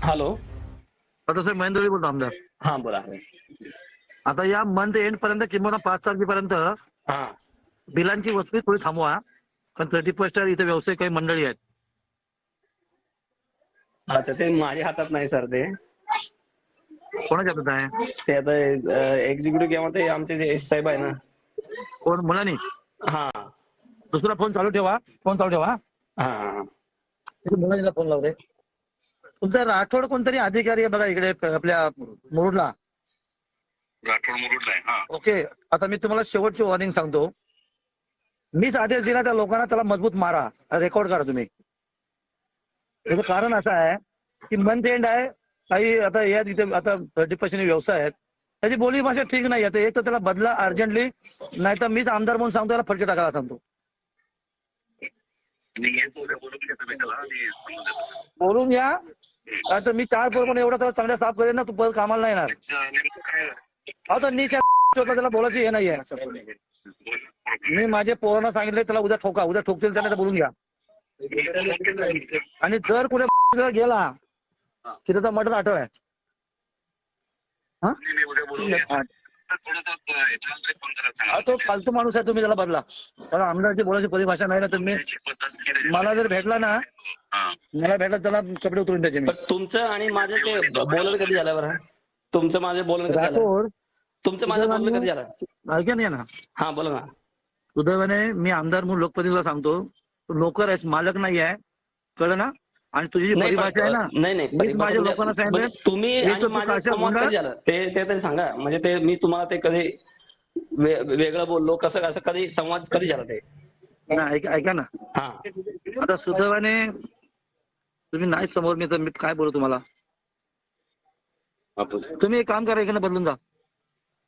Hello आता साहेब महेंद्रजी बोलतो आमदार. हा बोला आता या मंथ एंड पर्यंत किंवा पाच तारखेपर्यंत हा. बिलांची वसुली थोडी थांबवा. कारण थर्टी फर्स्ट इथे व्यावसायिक काही मंडळी आहेत. अच्छा ते माझ्या हातात नाही सर ते. कोणाच्या हातात आहे? ते आता एक्झिक्युटिव्ह किंवा ते आमचे जे एस साहेब आहे ना. कोण? मुलांनी? हा. दुसरा फोन चालू ठेवा. फोन चालू ठेवा हा. हा मुलांना फोन लावते तुमचा राठोड कोणतरी अधिकारी आहे बघा इकडे प- आपल्या मुरुडला. राठोड मुरुडला आहे हा. ओके आता मी तुम्हाला शेवटची वॉर्निंग सांगतो. मीच आदेश दिला त्या लोकांना त्याला मजबूत मारा रेकॉर्ड करा तुम्ही. त्याचं कारण असं आहे की मंथ एंड आहे काही आता या तिथे आता थर्टी पर्सेंट व्यवसाय आहेत. त्याची बोली भाषा ठीक नाही आता एक तर त्याला बदला अर्जंटली नाही तर मीच आमदार म्हणून सांगतो त्याला फटके टाकायला सांगतो. बोलून घ्या. आता मी चार पोर पण एवढा चांगल्या साफ करेन ना तू परत कामाला नाही येणार. अहो तर होता त्याला बोलायची हे नाहीये. मी माझे पोरांना सांगितले त्याला उद्या ठोका. उद्या ठोकतील त्याला तर बोलून घ्या. आणि जर कुठे गेला की त्याचा मटण आठव आहे? हा? हा. हा, तो फालतू माणूस आहे तुम्ही त्याला बदला. कारण आमदारची बोलायची परिभाषा नाही ना केली. मला जर भेटला ना हा. मला भेटला त्याला कपडे उतरून द्यायचे मी. पण तुमचं आणि माझं ते बोलणं कधी झालं बरं? तुमचं माझं बोलणं कधी झालं? राठोड तुमचं माझं बोलणं कधी झालं? ऐका नाही ना. हा बोला ना. सुदैवाने मी आमदार म्हणून लोकप्रतिनिधीला सांगतो तू नोकर आहेस मालक नाही आहे कळलं ना? आणि तुझी परिभाषा आहे ना नाही नाही माझ्या म्हणजे- लोकांना सांगितलं म्हणजे तुम्ही तू ते ते तरी सांगा. म्हणजे ते मी तुम्हाला ते कधी वे- वेगळं बोललो कसं कसं कधी संवाद कधी झाला ते? ऐका ऐका ना. हा. आता सुदैवाने तुम्ही नाही समोर मी तर मी काय बोलू तुम्हाला? तुम्ही एक काम करा इकडे बदलून जा.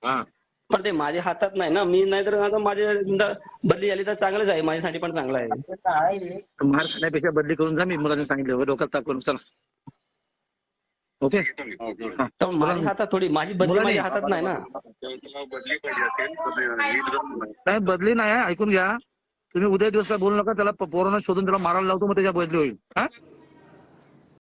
हा. पण ते माझ्या हातात नाही ना. मी नाही तर आता माझ्या बदली झाली तर चांगलंच आहे. माझ्यासाठी पण चांगलं आहे. मार खाण्यापेक्षा बदली करून जा. मी मुलांनी सांगितलं. डोक्यात ताप करून चला ओके. तर माझ्या हातात थोडी माझी बदली माझ्या हातात नाही ना. बदली नाही. बदली नाही आहे, ऐकून घ्या. तुम्ही उद्या दिवस काय बोलू नका. त्याला पोरांना शोधून त्याला मारायला लावतो मग त्याच्या बदली होईल. हा?